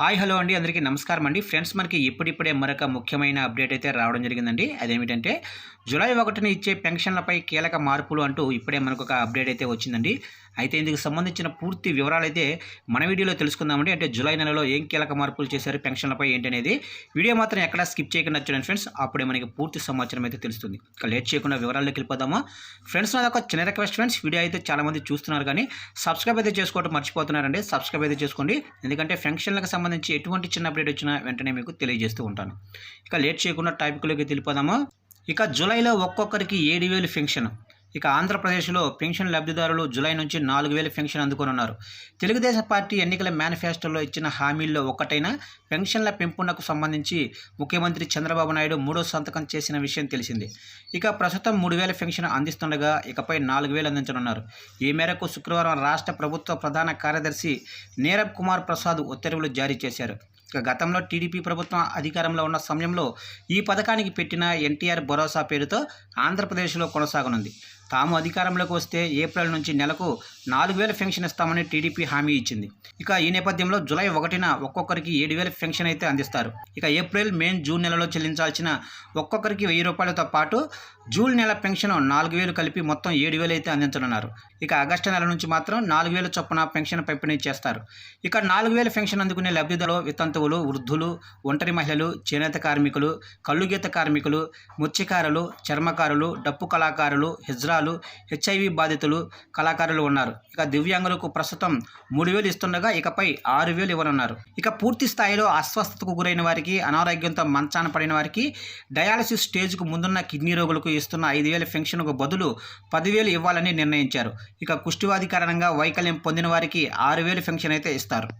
Hi hello అండి. అందరికీ నమస్కారం అండి. ఫ్రెండ్స్ మనకి ఇప్పుడిప్పుడే మరొక ముఖ్యమైన అప్డేట్ అయితే రావడం జరిగిందండి. అదేమిటంటే జూలై ఒకటిన ఇచ్చే పెన్షన్లపై కీలక మార్పులు అంటూ ఇప్పుడే మనకు ఒక అప్డేట్ అయితే వచ్చిందండి. అయితే ఇందుకు సంబంధించిన పూర్తి వివరాలు అయితే మన వీడియోలో తెలుసుకుందామండి. అంటే జూలై నెలలో ఏం కీలక మార్పులు చేశారు పెన్షన్లపై ఏంటనేది వీడియో మాత్రం ఎక్కడా స్కిప్ చేయకుండా చూడండి ఫ్రెండ్స్. అప్పుడే మనకి పూర్తి సమాచారం అయితే తెలుస్తుంది. ఇక లేట్ చేయకుండా వివరాల్లోకి వెళ్ళిపోదామా? ఫ్రెండ్స్ నాకు ఒక చిన్న రిక్వెస్ట్ ఫ్రెండ్స్ వీడియో అయితే చాలామంది చూస్తున్నారు కానీ సబ్స్క్రైబ్ అయితే చేసుకోవడం మర్చిపోతున్నారండి. సబ్స్క్రైబ్ అయితే చేసుకోండి. ఎందుకంటే పెన్షన్లకు సంబంధించి ఎటువంటి చిన్న అప్డేట్ వచ్చినా వెంటనే మీకు తెలియజేస్తూ ఉంటాను. ఇక లేట్ చేయకుండా టాపిక్లోకి వెళ్ళిపోదామా? ఇక జూలైలో ఒక్కొక్కరికి ఏడు వేలు పెన్షన్. ఇక ఆంధ్రప్రదేశ్లో పెన్షన్ లబ్ధిదారులు జూలై నుంచి నాలుగు వేల పెన్షన్ అందుకోనున్నారు. తెలుగుదేశం పార్టీ ఎన్నికల మేనిఫెస్టోలో ఇచ్చిన హామీల్లో ఒకటైన పెన్షన్ల పెంపునకు సంబంధించి ముఖ్యమంత్రి చంద్రబాబు నాయుడు మూడో సంతకం చేసిన విషయం తెలిసిందే. ఇక ప్రస్తుతం మూడు వేల పెన్షన్ అందిస్తుండగా ఇకపై నాలుగు వేలు అందించనున్నారు. ఈ మేరకు శుక్రవారం రాష్ట్ర ప్రభుత్వ ప్రధాన కార్యదర్శి నీరబ్ కుమార్ ప్రసాద్ ఉత్తర్వులు జారీ చేశారు. ఇక గతంలో టీడీపీ ప్రభుత్వం అధికారంలో ఉన్న సమయంలో ఈ పథకానికి పెట్టిన ఎన్టీఆర్ భరోసా పేరుతో ఆంధ్రప్రదేశ్లో కొనసాగనుంది. తాము అధికారంలోకి వస్తే ఏప్రిల్ నుంచి నెలకు నాలుగు వేల పెన్షన్ ఇస్తామని టీడీపీ హామీ ఇచ్చింది. ఇక ఈ నేపథ్యంలో జూలై ఒకటిన ఒక్కొక్కరికి ఏడు వేల పెన్షన్ అయితే అందిస్తారు. ఇక ఏప్రిల్ మే జూన్ నెలలో చెల్లించాల్సిన ఒక్కొక్కరికి వెయ్యి రూపాయలతో పాటు జూన్ నెల పెన్షన్ నాలుగు వేలు కలిపి మొత్తం ఏడు వేలు అయితే అందించనున్నారు. ఇక ఆగస్టు నెల నుంచి మాత్రం నాలుగు వేల చొప్పున పెన్షన్ పంపిణీ చేస్తారు. ఇక నాలుగు వేల పెన్షన్ అందుకునే లబ్ధిదారులు వితంతువులు వృద్ధులు ఒంటరి మహిళలు చేనేత కార్మికులు కళ్ళుగీత కార్మికులు మత్స్యకారులు చర్మకారులు డప్పు కళాకారులు హిజ్రా హిజ్రాలు హెచ్ఐవి బాధితులు కళాకారులు ఉన్నారు. ఇక దివ్యాంగులకు ప్రస్తుతం మూడు వేలు ఇస్తుండగా ఇకపై ఆరు వేలు ఇవ్వనున్నారు. ఇక పూర్తి స్థాయిలో అస్వస్థతకు గురైన వారికి అనారోగ్యంతో మంచాన పడిన వారికి డయాలసిస్ స్టేజ్కు ముందున్న కిడ్నీ రోగులకు ఇస్తున్న ఐదు వేల పెన్షన్కు బదులు పదివేలు ఇవ్వాలని నిర్ణయించారు. ఇక కుష్టివాది కారణంగా వైకల్యం పొందిన వారికి ఆరు వేలు పెన్షన్ అయితే ఇస్తారు.